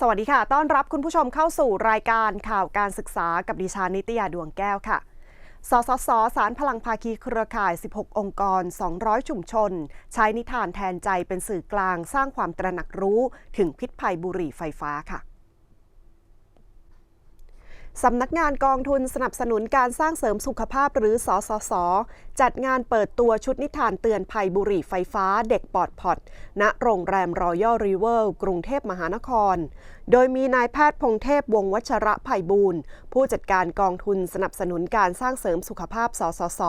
สวัสดีค่ะ ต้อนรับคุณผู้ชมเข้าสู่รายการข่าวการศึกษากับดิฉันนิตยาดวงแก้วค่ะ สสส สารพลังภาคีเครือข่าย 16 องค์กร 200 ชุมชน ใช้นิทานแทนใจเป็นสื่อกลางสร้างความตระหนักรู้ถึงพิษภัยบุหรี่ไฟฟ้าค่ะสำนักงานกองทุนสนับสนุนการสร้างเสริมสุขภาพหรือสสส จัดงานเปิดตัวชุดนิทานเตือนภัยบุหรี่ไฟฟ้าเด็กปอดพอดณโรงแรมรอยัลรีเวอร์กรุงเทพมหานคร โดยมีนายแพทย์พงเทพวงวัชระภัยบูรณ์ผู้จัดการกองทุนสนับสนุนการสร้างเสริมสุขภาพสสส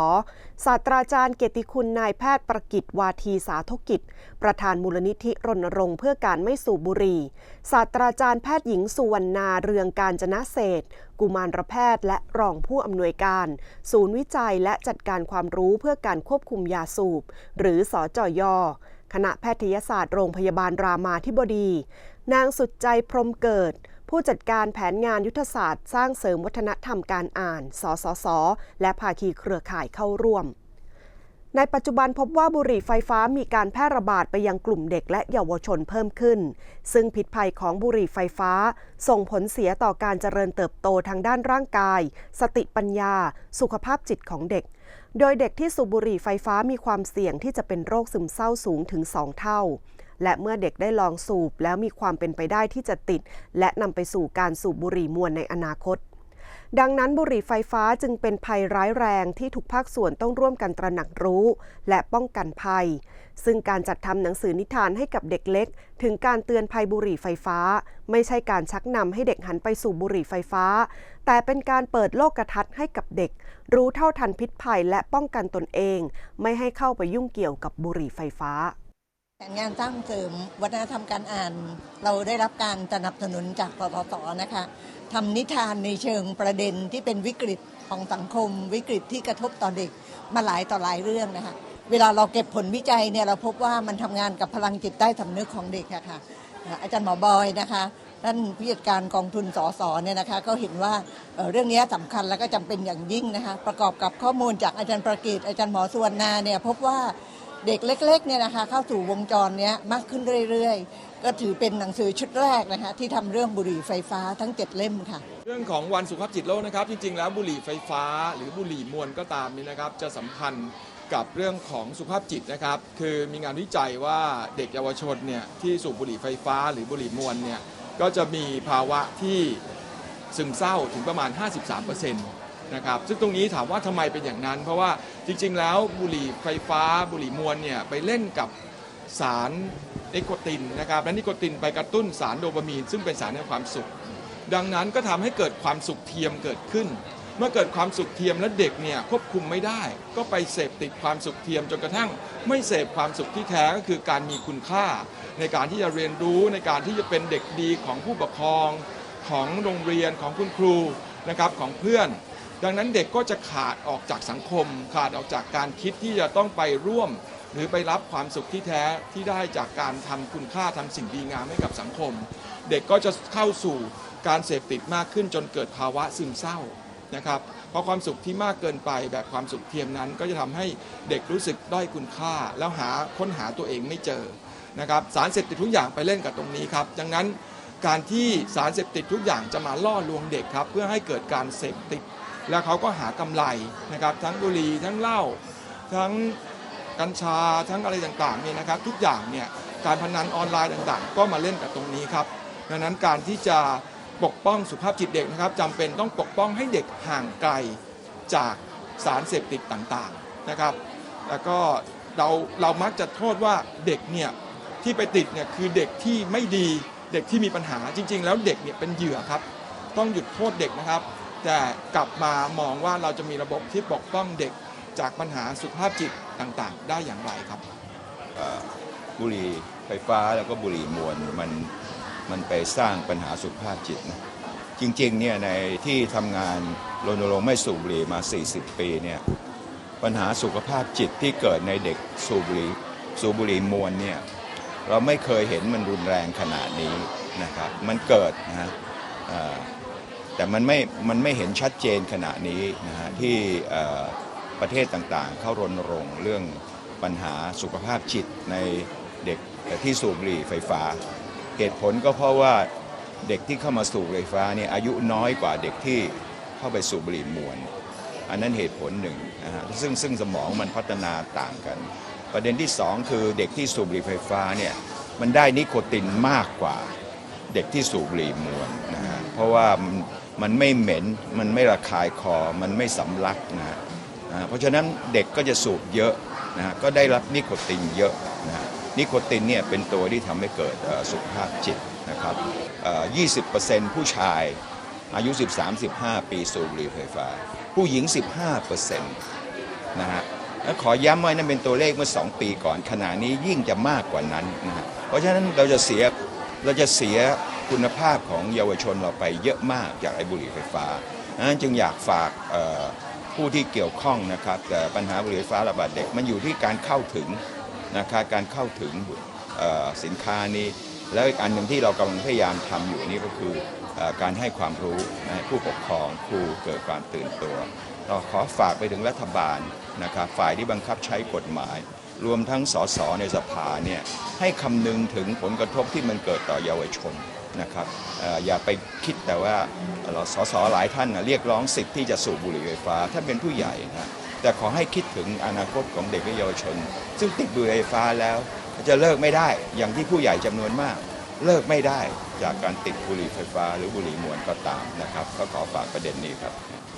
ศาสตราจารย์เกียรติคุณนายแพทย์ประกิตวาทีสาธกิจ ประธานมูลนิธิรณรงค์เพื่อการไม่สูบบุหรี่ศาสตราจารย์แพทย์หญิงสุวรรณาเรืองการจนะเศษกุมารแพทย์และรองผู้อำนวยการ ศูนย์วิจัยและจัดการความรู้เพื่อการควบคุมยาสูบ หรือสอจอยคณะแพทยศาสตร์โรงพยาบาลรามาธิบดี นางสุดใจพรมเกิด ผู้จัดการแผนงานยุทธศาสตร์ สร้างเสริมวัฒนธรรมการอ่าน สสส และภาคีเครือข่ายเข้าร่วม ในปัจจุบันพบว่าบุหรี่ไฟฟ้ามีการแพร่ระบาดไปยังกลุ่มเด็กและเยาวชนเพิ่มขึ้น ซึ่งพิษภัยของบุหรี่ไฟฟ้า ส่งผลเสียต่อการเจริญเติบโตทางด้านร่างกาย สติปัญญา สุขภาพจิตของเด็ก โดยเด็กที่สูบบุหรี่ไฟฟ้ามีความเสี่ยงที่จะเป็นโรคซึมเศร้าสูงถึง 2 เท่า และเมื่อเด็กได้ลองสูบแล้วมีความเป็นไปได้ที่จะติด และนำไปสู่การสูบบุหรี่มวลในอนาคต ดังนั้นบุหรี่ไฟฟ้าจึงเป็นภัยร้ายแรงที่ทุกภาคส่วนต้องร่วมกันตระหนักรู้ และป้องกันภัย ซึ่งการจัดทำหนังสือนิทานให้กับเด็กเล็ก ถึงการเตือนภัยบุหรี่ไฟฟ้า ไม่ใช่การชักนำให้เด็กหันไปสู่บุหรี่ไฟฟ้า แต่เป็นการเปิดโลกทัศน์ให้กับเด็ก รู้เท่าทันพิษภัยและป้องกันตนเอง ไม่ให้เข้าไปยุ่งเกี่ยวกับบุหรี่ไฟฟ้า แผนงานสร้างเสริมวัฒนธรรมการอ่าน เราได้รับการสนับสนุนจากปตทนะคะทำนิทานในเชิงประเด็นที่เป็นวิกฤตของสังคม วิกฤตที่กระทบต่อเด็กมาหลายต่อหลายเรื่องนะคะเวลาเราเก็บผลวิจัยเนี่ยเราพบว่ามันทำงานกับพลังจิตใต้สำนึกของเด็กะค่ะอาจารย์หมอบอยนะคะท่านผู้จัดการกองทุนสสเนี่ยนะคะก็เห็นว่าเรื่องนี้สำคัญและก็จำเป็นอย่างยิ่งนะคะประกอบกับข้อมูลจากอาจารย์ประกิตอาจารย์หมอสุวรรณาเนี่ยพบว่า เด็กเล็กๆเนี่ยนะคะเข้าสู่วงจรเนี้ยมากขึ้นเรื่อยๆ ก็ถือเป็นหนังสือชุดแรกนะคะที่ทำเรื่องบุหรี่ไฟฟ้าทั้ง 7 เล่มค่ะ เรื่องของวันสุขภาพจิตโลกนะครับ จริงๆ แล้วบุหรี่ไฟฟ้า หรือบุหรี่มวลก็ตามนี่นะครับ จะสัมพันธ์กับเรื่องของสุขภาพจิตนะครับ คือมีงานวิจัยว่าเด็กเยาวชนเนี่ยที่สูบบุหรี่ไฟฟ้า หรือบุหรี่มวลเนี่ยก็จะมีภาวะที่ซึมเศร้าถึงประมาณ 53% นะครับซึ่งตรงนี้ถามว่าทำไมเป็นอย่างนั้น เพราะว่าจริงๆ แล้วบุหรี่ไฟฟ้าบุหรี่มวลเนี่ยไปเล่นกับสารนิโคตินนะครับและนิโคตินไปกระตุ้นสารโดปามีน ซึ่งเป็นสารแห่งความสุข ดังนั้นก็ทำให้เกิดความสุขเทียมเกิดขึ้น เมื่อเกิดความสุขเทียมและเด็กเนี่ยควบคุมไม่ได้ ก็ไปเสพติดความสุขเทียมจนกระทั่ง ไม่เสพความสุขที่แท้ก็คือการมีคุณค่า ในการที่จะเรียนรู้ในการที่จะเป็นเด็กดีของผู้ปกครองของโรงเรียนของคุณครูนะครับของเพื่อน ดังนั้นเด็กก็จะขาดออกจากสังคม ขาดออกจากการคิดที่จะต้องไปร่วม หรือไปรับความสุขที่แท้ที่ได้จากการทำคุณค่าทำสิ่งดีงามให้กับสังคม เด็กก็จะเข้าสู่การเสพติดมากขึ้นจนเกิดภาวะซึมเศร้านะครับเพราะความสุขที่มากเกินไปแบบความสุขเทียมนั้น ก็จะทำให้เด็กรู้สึกด้อยคุณค่า แล้วหาค้นหาตัวเองไม่เจอนะครับสารเสพติดทุกอย่างไปเล่นกับตรงนี้ครับดังนั้นการที่สารเสพติดทุกอย่างจะมาล่อลวงเด็กครับเพื่อให้เกิดการเสพติด แล้วเขาก็หากำไรนะครับทั้งบุหรี่ทั้งเหล้าทั้งกัญชาทั้งอะไรต่างๆเนี่ยนะครับ ทุกอย่างเนี่ยการพนันออนไลน์ต่างๆ ก็มาเล่นกับตรงนี้ครับดังนั้นการที่จะปกป้องสุขภาพจิตเด็กนะครับจำเป็นต้องปกป้องให้เด็กห่างไกลจากสารเสพติดต่างๆนะครับ แล้วก็เราเรามักจะโทษว่าเด็กเนี่ยที่ไปติดเนี่ยคือเด็กที่ไม่ดีเด็กที่มีปัญหาจริง ๆ แล้วเด็กเนี่ยเป็นเหยื่อครับ ต้องหยุดโทษเด็กนะครับ แต่กลับมามองว่าเราจะมีระบบที่ปกป้องเด็กจากปัญหาสุขภาพจิตต่างๆ ได้อย่างไรครับบุหรี่ไฟฟ้าแล้วก็บุหรี่มวลมันมันไปสร้างปัญหาสุขภาพจิตนะจริงๆเนี่ยในที่ทำงานรณรงค์ไม่สูบบุหรี่มา 40 ปีเนี่ยปัญหาสุขภาพจิตที่เกิดในเด็กสูบบุหรี่สูบบุหรี่มวลเนี่ยเราไม่เคยเห็นมันรุนแรงขนาดนี้นะครับมันเกิดนะฮะ แต่มันไม่มันไม่เห็นชัดเจนขนาดนี้นะฮะที่ประเทศต่างๆ เข้ารณรงค์เรื่องปัญหาสุขภาพจิตในเด็กที่สูบบุหรี่ไฟฟ้า เหตุผลก็เพราะว่าเด็กที่เข้ามาสูบบุหรี่ไฟฟ้าเนี่ยอายุน้อยกว่าเด็กที่เข้าไปสูบบุหรี่มวนอันนั้นเหตุผลหนึ่งนะฮะซึ่งซึ่งสมองมันพัฒนาต่างกัน ประเด็นที่สองคือเด็กที่สูบบุหรี่ไฟฟ้าเนี่ยมันได้นิโคตินมากกว่าเด็กที่สูบบุหรี่มวนนะฮะเพราะว่า มันไม่เหม็น มันไม่ระคายคอ มันไม่สำลักนะฮะเพราะฉะนั้นเด็กก็จะสูบเยอะนะฮะก็ได้รับนิโคตินเยอะนะฮะนิโคตินเนี่ยเป็นตัวที่ทำให้เกิดสุขภาพจิตนะครับ20%ผู้ชายอายุ 13-15 ปีสูบบุหรี่ไฟฟ้า ผู้หญิง 15%นะฮะขอย้ำไว้นั่นเป็นตัวเลขเมื่อ 2 ปีก่อนขณะนี้ยิ่งจะมากกว่านั้นนะฮะเพราะฉะนั้นเราจะเสียเราจะเสีย คุณภาพของเยาวชนเราไปเยอะมากจากไอ้บุหรี่ไฟฟ้านั้นจึงอยากฝากผู้ที่เกี่ยวข้องนะครับแต่ปัญหาบุหรี่ไฟฟ้าระบาดเด็กมันอยู่ที่การเข้าถึงนะครับการเข้าถึงสินค้านี้ แล้วอีกอันหนึ่งที่เรากำลังพยายามทำอยู่นี่ก็คืออการให้ความรู้ให้ผู้ปกครองครูเกิดความตื่นตัว เราขอฝากไปถึงรัฐบาลนะครับฝ่ายที่บังคับใช้กฎหมาย รวมทั้งสสในสภาเนี่ยให้คำนึงถึงผลกระทบที่มันเกิดต่อเยาวชน นะครับอย่าไปคิดแต่ว่าสสหลายท่านเรียกร้องสิทธิ์ที่จะสูบบุหรี่ไฟฟ้าถ้าเป็นผู้ใหญ่นะแต่ขอให้คิดถึงอนาคตของเด็กและเยาวชน ซึ่งติดบุหรี่ไฟฟ้าแล้ว จะเลิกไม่ได้อย่างที่ผู้ใหญ่จำนวนมาก เลิกไม่ได้จากการติดบุหรี่ไฟฟ้า หรือบุหรี่มวนก็ตามนะครับก็ขอฝากประเด็นนี้ครับ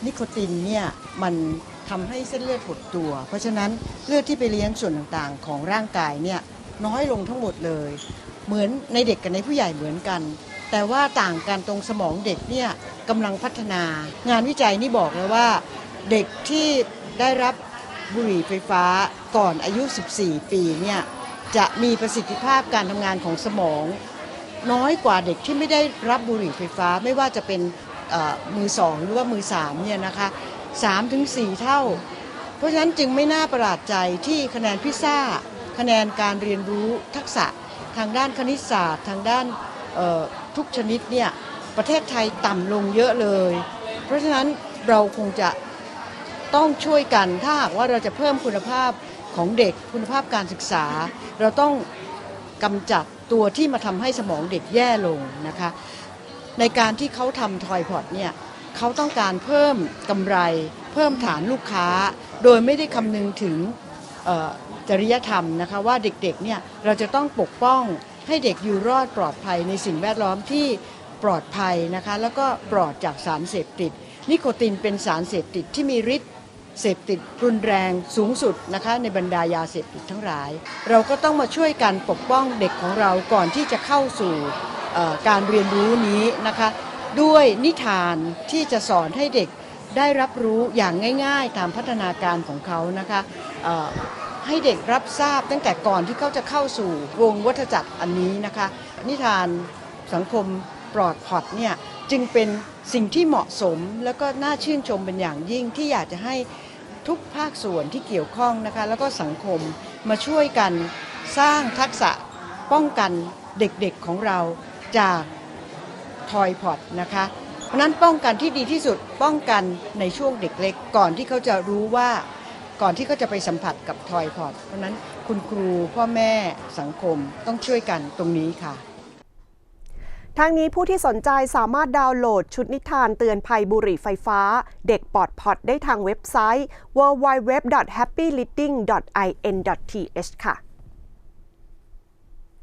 นิโคตินเนี่ยมันทำให้เส้นเลือดหดตัว เพราะฉะนั้นเลือดที่ไปเลี้ยงส่วนต่างๆ ของร่างกายเนี่ย น้อยลงทั้งหมดเลย เหมือนในเด็กกับในผู้ใหญ่เหมือนกัน แต่ว่าต่างกันตรงสมองเด็กเนี่ยกำลังพัฒนา งานวิจัยนี่บอกเลยว่า เด็กที่ได้รับบุหรี่ไฟฟ้าก่อนอายุ 14 ปีเนี่ยจะมีประสิทธิภาพการทำงานของสมอง น้อยกว่าเด็กที่ไม่ได้รับบุหรี่ไฟฟ้าไม่ว่าจะเป็นมือสองหรือว่ามือสามเนี่ยนะคะสามถึงสี่เท่า เพราะฉะนั้นจึงไม่น่าประหลาดใจที่คะแนนพิซซ่า คะแนนการเรียนรู้ทักษะทางด้านคณิตศาสตร์ ทางด้านทุกชนิดเนี่ยประเทศไทยต่ำลงเยอะเลย เพราะฉะนั้นเราคงจะต้องช่วยกันถ้าหากว่าเราจะเพิ่มคุณภาพของเด็กคุณภาพการศึกษา เราต้องกำจัดตัวที่มาทำให้สมองเด็กแย่ลงนะคะ ในการที่เขาทำทอยพอตเนี่ยเขาต้องการเพิ่มกำไร เพิ่มฐานลูกค้า โดยไม่ได้คำนึงถึง จริยธรรมนะคะว่าเด็กๆเนี่ยเราจะต้องปกป้องให้เด็กอยู่รอดปลอดภัยในสิ่งแวดล้อมที่ปลอดภัยนะคะแล้วก็ปลอดจากสารเสพติด นิโคตินเป็นสารเสพติดที่มีฤทธิ์เสพติดรุนแรงสูงสุดนะคะในบรรดายาเสพติดทั้งหลาย เราก็ต้องมาช่วยกันปกป้องเด็กของเราก่อนที่จะเข้าสู่การเรียนรู้นี้นะคะด้วยนิทานที่จะสอนให้เด็กได้รับรู้อย่างง่าย ๆ ตามพัฒนาการของเขานะคะ ให้เด็กรับทราบตั้งแต่ก่อนที่เขาจะเข้าสู่วงวัฏจักรอันนี้นะคะ นิทานสังคมปลอดพอดเนี่ยจึงเป็นสิ่งที่เหมาะสมแล้วก็น่าชื่นชมเป็นอย่างยิ่งที่อยากจะให้ทุกภาคส่วนที่เกี่ยวข้องนะคะ แล้วก็สังคมมาช่วยกันสร้างทักษะป้องกันเด็กๆของเราจากทอยพอดนะคะเพราะฉะนั้นป้องกันที่ดีที่สุดป้องกันในช่วงเด็กเล็กก่อนที่เขาจะรู้ว่า ก่อนที่เขาจะไปสัมผัสกับทอยพอดเพราะนั้นคุณครูพ่อแม่สังคมต้องช่วยกันตรงนี้ค่ะทางนี้ผู้ที่สนใจสามารถดาวน์โหลดชุดนิทานเตือนภัยบุหรี่ไฟฟ้า เด็กปลอดพอดได้ทางเว็บไซต์ www.happyreading.in.th ค่ะ